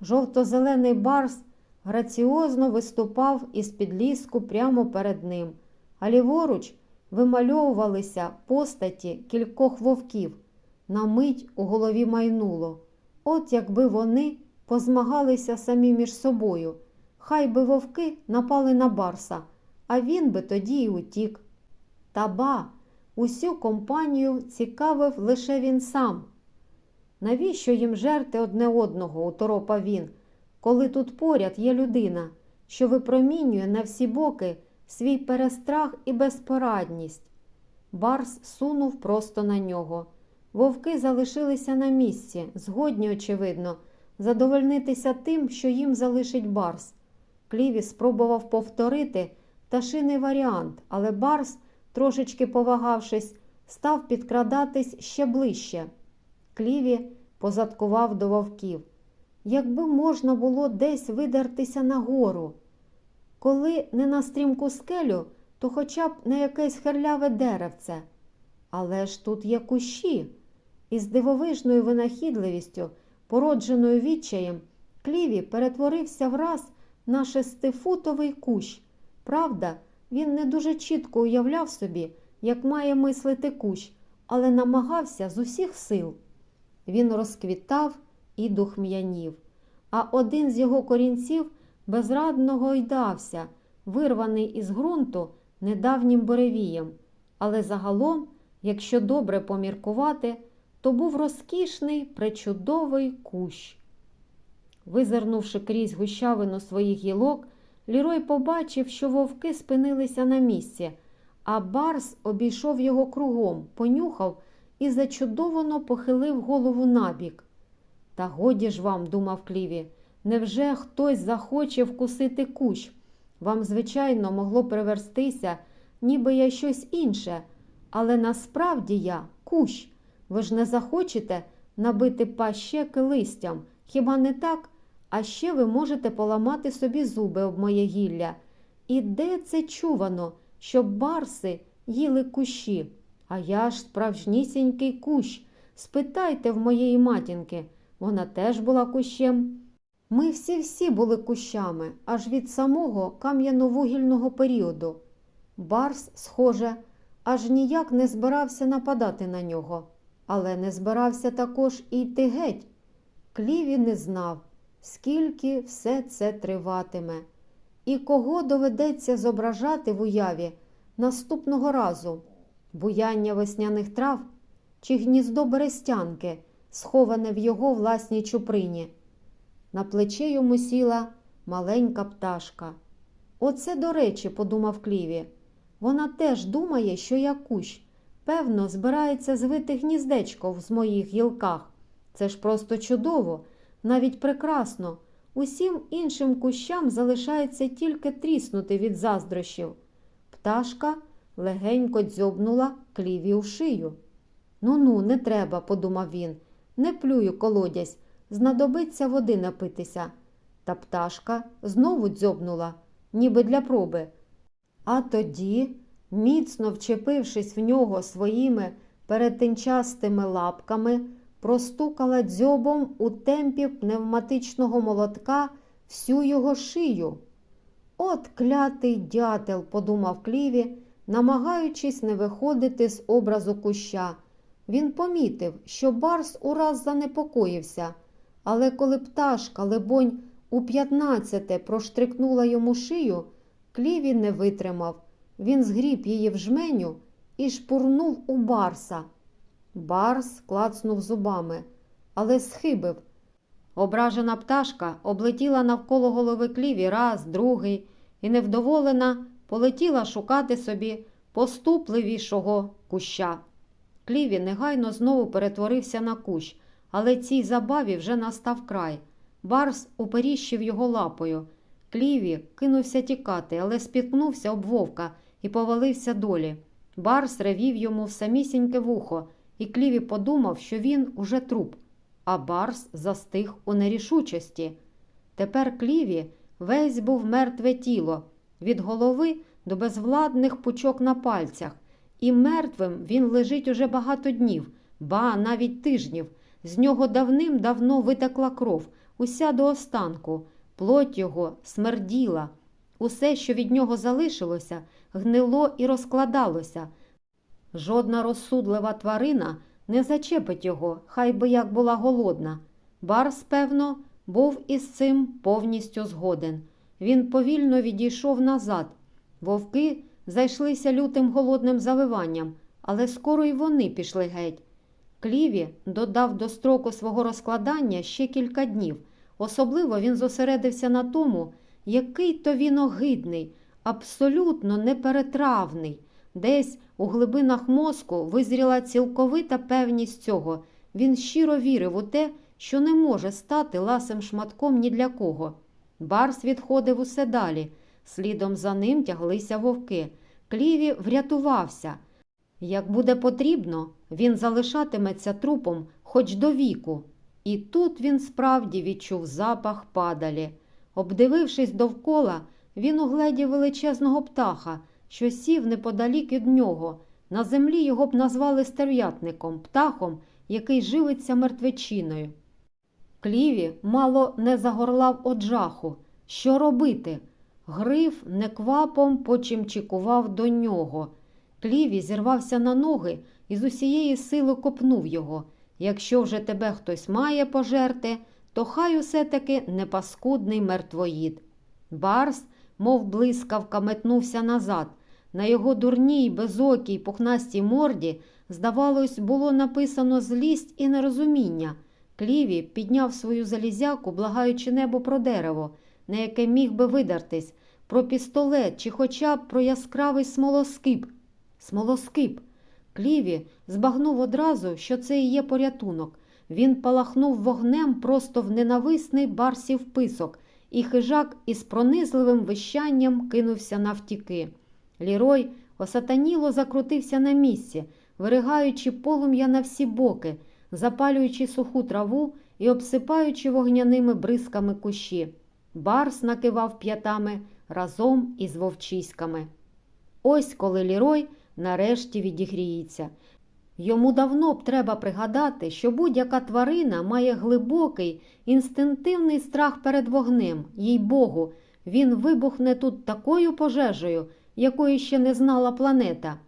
Жовто-зелений барс граціозно виступав із під ліску прямо перед ним, а ліворуч вимальовувалися постаті кількох вовків. На мить у голові майнуло. От якби вони позмагалися самі між собою, хай би вовки напали на барса, а він би тоді й утік. Та ба, усю компанію цікавив лише він сам. Навіщо їм жерти одне одного, уторопав він, коли тут поряд є людина, що випромінює на всі боки свій перестрах і безпорадність. Барс сунув просто на нього. Вовки залишилися на місці, згодні, очевидно, задовольнитися тим, що їм залишить барс. Кліві спробував повторити пташиний варіант, але барс, трошечки повагавшись, став підкрадатись ще ближче. Кліві позадкував до вовків. Якби можна було десь видертися нагору. Коли не на стрімку скелю, то хоча б на якесь херляве деревце. Але ж тут є кущі. І з дивовижною винахідливістю, породженою відчаєм, Кліві перетворився враз на шестифутовий кущ. Правда, він не дуже чітко уявляв собі, як має мислити кущ, але намагався з усіх сил. Він розквітав і духм'янів, а один з його корінців безрадно гойдався, вирваний із ґрунту недавнім буревієм. Але загалом, якщо добре поміркувати, то був розкішний, пречудовий кущ. Визирнувши крізь гущавину своїх гілок, Лірой побачив, що вовки спинилися на місці, а Барс обійшов його кругом, понюхав і зачудовано похилив голову набік. Та годі ж вам, думав Кліві, невже хтось захоче вкусити кущ? Вам, звичайно, могло приверстися, ніби я щось інше, але насправді я кущ. Ви ж не захочете набити пащеки листям, хіба не так? А ще ви можете поламати собі зуби об моє гілля. І де це чувано, щоб барси їли кущі? А я ж справжнісінький кущ. Спитайте в моєї матінки, вона теж була кущем. Ми всі-всі були кущами, аж від самого кам'яно-вугільного періоду. Барс, схоже, аж ніяк не збирався нападати на нього, але не збирався також і йти геть. Кліві не знав, скільки все це триватиме, і кого доведеться зображати в уяві наступного разу буяння весняних трав чи гніздо берестянки, сховане в його власній чуприні. На плече йому сіла маленька пташка. Оце, до речі, подумав Кліві. Вона теж думає, що я кущ. Певно, збирається звити гніздечко в моїх гілках. Це ж просто чудово, навіть прекрасно. Усім іншим кущам залишається тільки тріснути від заздрощів. Пташка легенько дзьобнула кліві у шию. Ну ну, не треба, подумав він. Не плюю колодязь, знадобиться води напитися. Та пташка знову дзьобнула, ніби для проби. А тоді, міцно вчепившись в нього своїми перетинчастими лапками, простукала дзьобом у темпі пневматичного молотка всю його шию. От клятий дятел, подумав Кліві, намагаючись не виходити з образу куща. Він помітив, що Барс ураз занепокоївся, але коли пташка, лебонь, у п'ятнадцяте проштрикнула йому шию, Кліві не витримав. Він згріб її в жменю і шпурнув у Барса. Барс клацнув зубами, але схибив. Ображена пташка облетіла навколо голови кліві раз, другий, і невдоволена полетіла шукати собі поступливішого куща. Кліві негайно знову перетворився на кущ, але цій забаві вже настав край. Барс уперіщив його лапою. Кліві кинувся тікати, але спіткнувся об вовка і повалився долі. Барс ревів йому в самісіньке вухо, і Кліві подумав, що він уже труп, а Барс застиг у нерішучості. Тепер Кліві весь був мертве тіло, від голови до безвладних пучок на пальцях, і мертвим він лежить уже багато днів, ба навіть тижнів. З нього давним-давно витекла кров, уся до останку, плоть його смерділа. Усе, що від нього залишилося, гнило і розкладалося. Жодна розсудлива тварина не зачепить його, хай би як була голодна. Барс, певно, був із цим повністю згоден. Він повільно відійшов назад. Вовки зайшлися лютим голодним завиванням, але скоро й вони пішли геть. Кліві додав до строку свого розкладання ще кілька днів. Особливо він зосередився на тому, який то він огидний, абсолютно неперетравний. Десь у глибинах мозку визріла цілковита певність цього. Він щиро вірив у те, що не може стати ласим шматком ні для кого. Барс відходив усе далі. Слідом за ним тяглися вовки. Кліві врятувався. Як буде потрібно, він залишатиметься трупом хоч до віку. І тут він справді відчув запах падалі. Обдивившись довкола, він угледів величезного птаха, що сів неподалік від нього. На землі його б назвали стерв'ятником, птахом, який живиться мертвечиною. Кліві мало не загорлав од жаху. Що робити? Гриф неквапом почимчикував до нього. Кліві зірвався на ноги і з усієї сили копнув його. Якщо вже тебе хтось має пожерти, то хай усе таки непаскудний мертвоїд. Барс, мов блискавка, метнувся назад. На його дурній, безокій, пухнастій морді, здавалось, було написано злість і нерозуміння. Кліві підняв свою залізяку, благаючи небо про дерево, на яке міг би видертись, про пістолет чи хоча б про яскравий смолоскип. Смолоскип. Кліві збагнув одразу, що це і є порятунок. Він палахнув вогнем просто в ненависний барсів писок, і хижак із пронизливим вищанням кинувся навтіки. Лірой осатаніло закрутився на місці, виригаючи полум'я на всі боки, запалюючи суху траву і обсипаючи вогняними бризками кущі. Барс накивав п'ятами разом із вовчиськами. Ось коли Лірой нарешті відігріється. Йому давно б треба пригадати, що будь-яка тварина має глибокий, інстинктивний страх перед вогнем, їй Богу, він вибухне тут такою пожежею, якої ще не знала планета.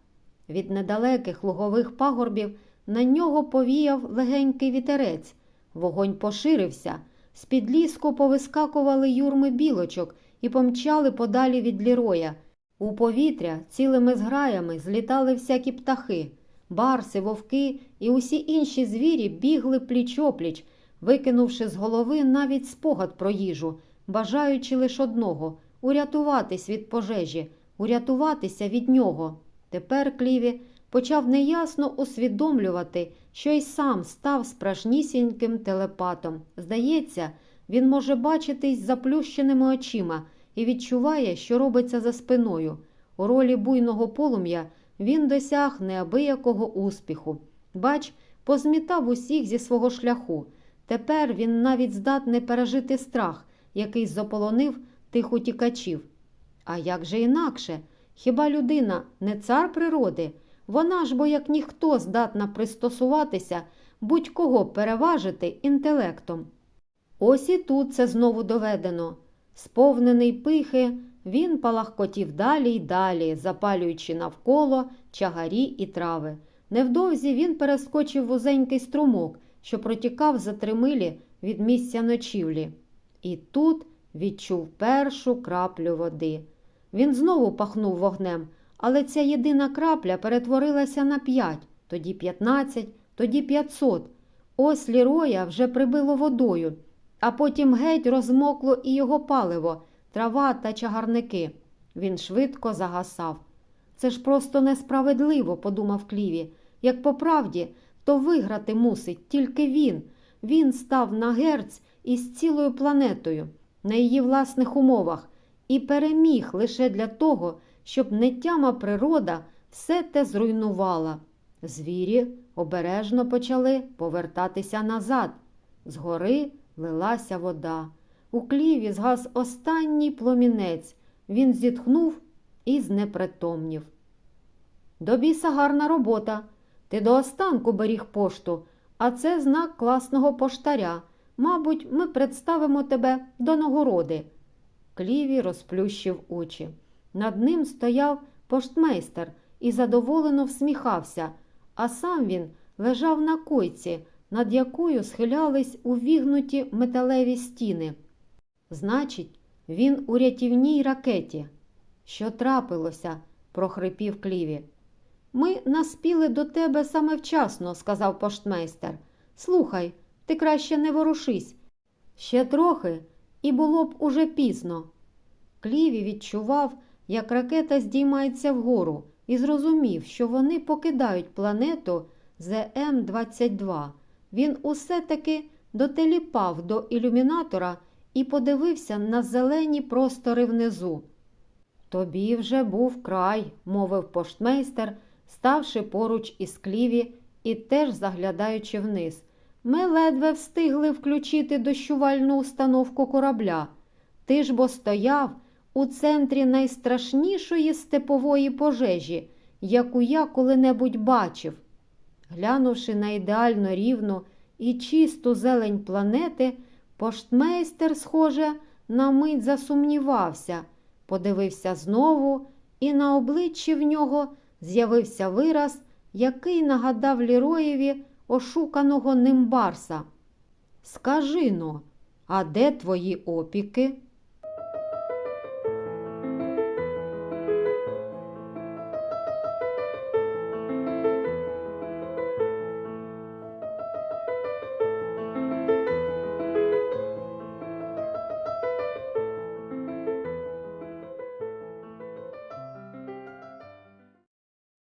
Від недалеких лугових пагорбів на нього повіяв легенький вітерець. Вогонь поширився, з-під ліску повискакували юрми білочок і помчали подалі від ліроя. У повітря цілими зграями злітали всякі птахи. Барси, вовки і усі інші звірі бігли пліч-опліч, викинувши з голови навіть спогад про їжу, бажаючи лише одного урятуватись від пожежі, урятуватися від нього. Тепер Кліві почав неясно усвідомлювати, що й сам став справжнісіньким телепатом. Здається, він може бачитись заплющеними очима і відчуває, що робиться за спиною. У ролі буйного полум'я він досяг неабиякого успіху. Бач, позмітав усіх зі свого шляху. Тепер він навіть здатний пережити страх, який заполонив тих утікачів. А як же інакше? Хіба людина не цар природи? Вона ж бо як ніхто здатна пристосуватися, будь-кого переважити інтелектом. Ось і тут це знову доведено. Сповнений пихи, він палахкотів далі й далі, запалюючи навколо чагарі і трави. Невдовзі він перескочив вузенький струмок, що протікав за три милі від місця ночівлі. І тут відчув першу краплю води. Він знову пахнув вогнем, але ця єдина крапля перетворилася на п'ять, тоді п'ятнадцять, тоді п'ятсот. Ось ліроя вже прибило водою, а потім геть розмокло і його паливо, трава та чагарники. Він швидко загасав. Це ж просто несправедливо, подумав Кліві. Як по правді, то виграти мусить тільки він. Він став на герць із цілою планетою, на її власних умовах, і переміг лише для того, щоб нетяма природа все те зруйнувала. Звірі обережно почали повертатися назад. Згори лилася вода. У кліві згас останній пломінець. Він зітхнув і знепритомнів. До біса гарна робота. Ти до останку беріг пошту, а це знак класного поштаря. Мабуть, ми представимо тебе до нагороди. Кліві розплющив очі. Над ним стояв поштмейстер і задоволено всміхався, а сам він лежав на койці, над якою схилялись увігнуті металеві стіни. Значить, він у рятівній ракеті. Що трапилося? прохрипів Кліві. Ми наспіли до тебе саме вчасно, сказав поштмейстер. Слухай, ти краще не ворушись. Ще трохи, і було б уже пізно. Кліві відчував, як ракета здіймається вгору, і зрозумів, що вони покидають планету ЗМ-22. Він усе таки дотеліпав до ілюмінатора і подивився на зелені простори внизу. Тобі вже був край, мовив поштмейстер, ставши поруч із кліві і теж заглядаючи вниз. Ми ледве встигли включити дощувальну установку корабля. Ти ж бо стояв у центрі найстрашнішої степової пожежі, яку я коли-небудь бачив. Глянувши на ідеально рівну і чисту зелень планети, поштмейстер, схоже, на мить засумнівався, подивився знову, і на обличчі в нього з'явився вираз, який нагадав Ліроєві ошуканого ним барса. Скажи но, а де твої опіки?